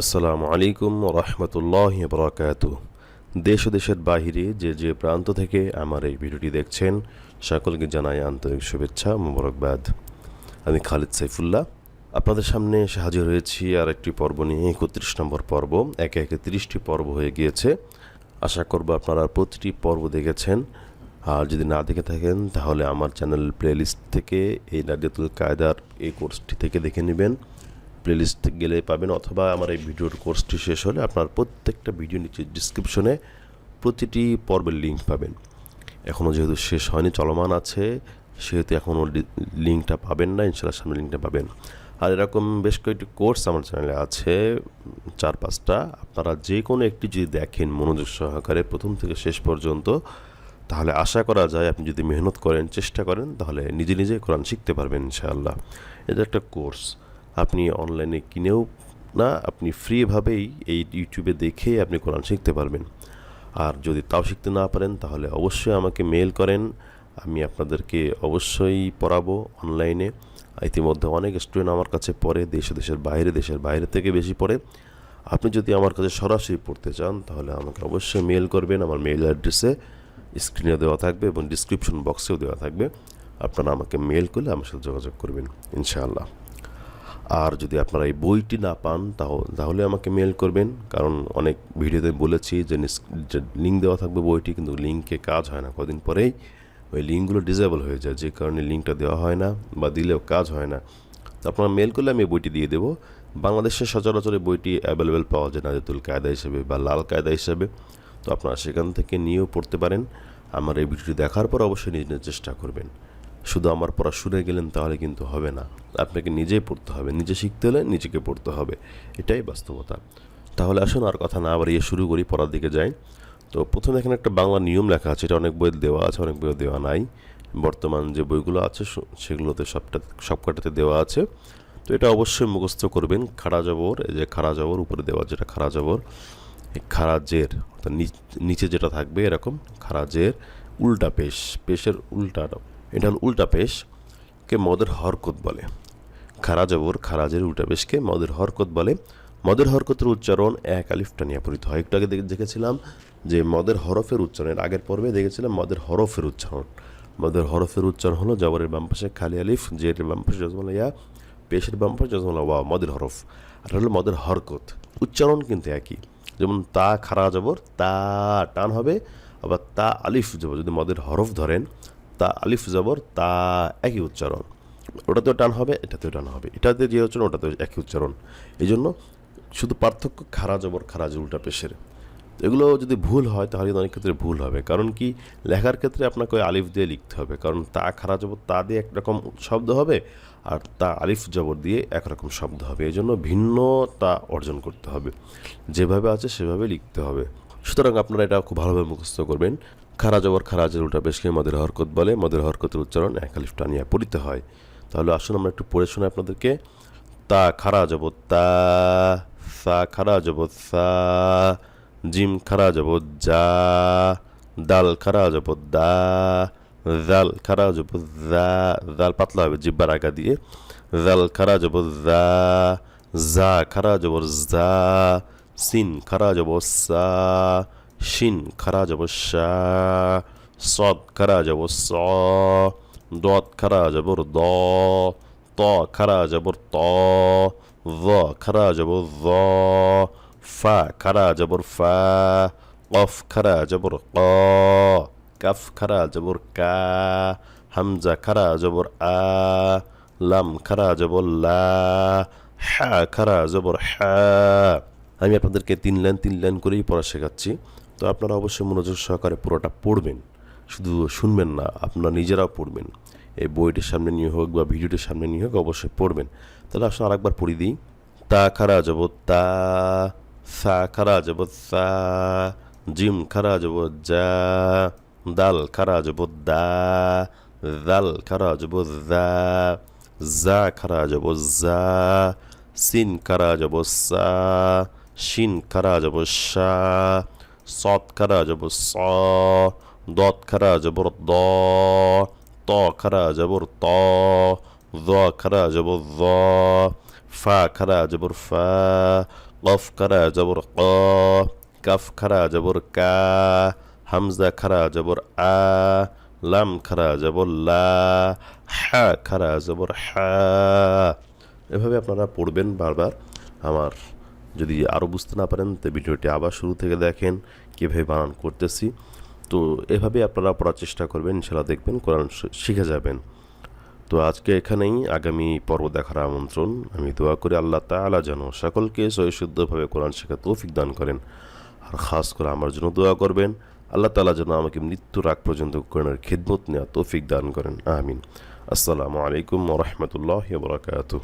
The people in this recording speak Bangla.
আসসালামু আলাইকুম রহমতুল্লাহ বরাকাত দেশ ও দেশের বাহিরে যে যে প্রান্ত থেকে আমার এই ভিডিওটি দেখছেন, সকলকে জানাই আন্তরিক শুভেচ্ছা, মোবারকবাদ। আমি খালিদ সাইফুল্লাহ। আপনাদের সামনে এসে হাজির হয়েছি আর একটি পর্ব নিয়ে, একত্রিশ নম্বর পর্ব। একে একে তিরিশটি পর্ব হয়ে গিয়েছে। আশা করব আপনারা প্রতিটি পর্ব দেখেছেন। আর যদি না দেখে থাকেন, তাহলে আমার চ্যানেল প্লেলিস্ট থেকে এই নাদিয়াতুল কায়দার এই কোর্সটি থেকে দেখে নেবেন। প্লেলিস্ট গেলে পাবেন অথবা আমার এই ভিডিওর কোর্সটি শেষ হলে আপনার প্রত্যেকটা ভিডিও নিচে ডিসক্রিপশনে প্রতিটি পর্বের লিঙ্ক পাবেন। এখনও যেহেতু শেষ হয়নি, চলমান আছে, সেহেতু এখনও লিঙ্কটা পাবেন না ইনশাল্লাহ সামনে লিঙ্কটা পাবেন। আর এরকম বেশ কয়েকটি কোর্স আমার চ্যানেলে আছে, চার পাঁচটা। আপনারা যে কোনো একটি যদি দেখেন মনোযোগ সহকারে প্রথম থেকে শেষ পর্যন্ত, তাহলে আশা করা যায় আপনি যদি মেহনত করেন, চেষ্টা করেন, তাহলে নিজে নিজে কোরআন শিখতে পারবেন ইনশাআল্লাহ। এটা একটা কোর্স আপনি অনলাইনে কিনেও না, আপনি ফ্রিভাবেই এই ইউটিউবে দেখে আপনি কোরআন শিখতে পারবেন। আর যদি তাও শিখতে না পারেন, তাহলে অবশ্যই আমাকে মেল করেন। আমি আপনাদেরকে অবশ্যই পড়াবো অনলাইনে ইতিমধ্যে অনেক স্টুডেন্ট আমার কাছে পড়ে, দেশ দেশের বাইরে দেশের বাইরে থেকে বেশি পড়ে। আপনি যদি আমার কাছে সরাসরি পড়তে চান, তাহলে আমাকে অবশ্যই মেল করবেন। আমার মেল অ্যাড্রেসে স্ক্রিনে দেওয়া থাকবে এবং ডিসক্রিপশন বক্সেও দেওয়া থাকবে। আপনারা আমাকে মেল করলে আমার সাথে যোগাযোগ করবেন, ইনশাআল্লাহ। আর যদি আপনারা এই বইটি না পান তাহলে আমাকে মেল করবেন। কারণ অনেক ভিডিওতে বলেছি যে লিঙ্ক দেওয়া থাকবে বইটি, কিন্তু লিঙ্কে কাজ হয় না। কদিন পরেই ওই লিঙ্কগুলো ডিজেবল হয়ে যায়। যে কারণে লিঙ্কটা দেওয়া হয় না বা দিলেও কাজ হয় না। তো আপনারা মেল করলে আমি বইটি দিয়ে দেবো। বাংলাদেশের সচরাচর এই বইটি অ্যাভেলেবেল পাওয়া যায় নাজাতুল কায়দা হিসেবে বা লাল কায়দা হিসেবে। তো আপনারা সেখান থেকে নিয়েও পড়তে পারেন। আমার এই ভিডিওটি দেখার পর অবশ্যই নিজ নিজ চেষ্টা করবেন। শুধু আমার পড়া শুনে গেলেন তাহলে কিন্তু হবে না। আপনাকে নিজেই পড়তে হবে, নিজে শিখতে হলে নিজেকে পড়তে হবে। এটাই বাস্তবতা। তাহলে আসুন আর কথা না বাড়িয়ে শুরু করি, পড়ার দিকে যাই। তো প্রথমে এখানে একটা বাংলা নিয়ম লেখা আছে, এটা অনেক বইয়ে দেওয়া আছে, অনেক বইয়ে দেওয়া নাই। বর্তমান যে বইগুলো আছে সেগুলোতে সবটা, সবকটাতে দেওয়া আছে। তো এটা অবশ্যই মুখস্থ করবেন, খাড়া জবর, এই যে খাড়া জবর, উপরে দেওয়া যেটা খাড়া জবর, এই খাড়া জের, অর্থাৎ নিচ- যেটা থাকবে এরকম, খাড়া জের, উল্টা পেশ, পেশের উল্টা এটা হল উল্টা পেশ কে মদের হরকত বলে। খারা জবর খারাজের উল্টা পেশকে মদের হরকত বলে। মদের হরকতের উচ্চারণ এক আলিফটা নিয়ে পরিত হয়। একটু আগে দেখে- দেখেছিলাম যে মদের হরফের উচ্চারণের আগের পর্বে দেখেছিলাম মদের হরফের উচ্চারণ। মদের হরফের উচ্চারণ হলো জবরের বাম পাশে খালি আলিফ জের বাম পাশে ইয়া, পেশের বাম পাশে ওয়া, মদের হরফ। আর হলো মদের হরকত। উচ্চারণ কিন্তু একই। যেমন তা খারা জবর, তা টান হবে, আবার তা আলিফ জবর। যদি মদের হরফ ধরেন তা আলিফ জবর, তা একই উচ্চারণ। ওটাতেও টান হবে, এটাতেও টান হবে। এটাতে যে উচ্চারণ ওটাতে একই উচ্চারণ। এই জন্য শুধু পার্থক্য খারা জবর খারাজ উল্টা পেশের। এগুলো যদি ভুল হয়, তাহলে অনেক ক্ষেত্রে ভুল হবে। কারণ কি? লেখার ক্ষেত্রে আপনাকে ওই আলিফ দিয়ে লিখতে হবে। কারণ তা খারা জবর, তা দিয়ে একরকম শব্দ হবে আর তা আলিফ জবর দিয়ে একরকম শব্দ হবে। এই জন্য ভিন্নতা অর্জন করতে হবে। যেভাবে আছে, সেভাবে লিখতে হবে। সুতরাং আপনারা এটা খুব ভালোভাবে মুখস্থ করবেন। খারা জবর খারাজের উল্টা বেশকে মদের হরকত বলে, মদের হরকতের উচ্চারণ এক আলিফ টানিয়া পড়িতে হয়। তাহলে আসুন আমরা একটু পড়ে শোনাই আপনাদেরকে, তা খারা যাব তা, সা খারা যাব সা, জিম খারা যাব যা, দাল খারা যাব দা, জাল খারা যাব জা জাল পাতলা হবে জিব্বার আগা দিয়ে, জাল খারা যাব জা জা খারা যাব জা সিন খারা যাব সা শিন খারা যাব সদ খারা যাব স দত খারা যাবর দ ত খারা যাবর ত ভ খারা যাবর ভ ফা খারা যাবর ফা কফ খারা যাবর ক কাফ খারা যাবর কা হামজা খারা যাবর আ, লাম খারা যাবর লা হা খারা যাবর হা আমি আপনাদেরকে তিন লাইন তিন লাইন করেই পড়া শেখাচ্ছি। তো আপনারা অবশ্যই মনোযোগ সহকারে পুরোটা পড়বেন। শুধু শুনবেন না, আপনারা নিজেরাও পড়বেন। এই বইটির সামনে নিয়ে হোক বা ভিডিওটির সামনে নিয়ে হোক, অবশ্যই পড়বেন। তাহলে আসলে আরেকবার পড়ি দিই। তা খারা যাব তা, সা খারা যাব সা, জিম খারা যাব যা, দাল খারা যাব দা, দাল খারা যাব দা, জা খারা যাব জা সিন খারা যাব সা, শিন খারা যাব শা সৎ খারা যাব স দত খারা জবর দ ত খারা জবর ত দ খারা জবর দ ফা খারা জবর ফা কফ খারা জবর ক কাফ খারা জবর কা হামজা খারা জবর আ লাম খারা জবর লা হা খারা জবর হা এভাবে আপনারা পড়বেন বারবার আমার যদি আরও বুঝতে না পারেন, তো ভিডিওটি আবার শুরু থেকে দেখেন কীভাবে বানান করতেছি। তো এভাবে আপনারা পড়ার চেষ্টা করবেন ইনশাল্লাহ দেখবেন কোরআন শিখে যাবেন। তো আজকে এখানেই আগামী পর্ব দেখার আমন্ত্রণ। আমি দোয়া করি আল্লাহ তাআলা যেন সকলকে সহিশুদ্ধভাবে কোরআন শেখা তৌফিক দান করেন। আর খাস করে আমার জন্য দোয়া করবেন। আল্লাহ তাআলা যেন আমাকে মৃত্যুর আগ পর্যন্ত কোরআনের খিদমত নেওয়া তৌফিক দান করেন। আমিন। আসসালামু আলাইকুম হুম হুম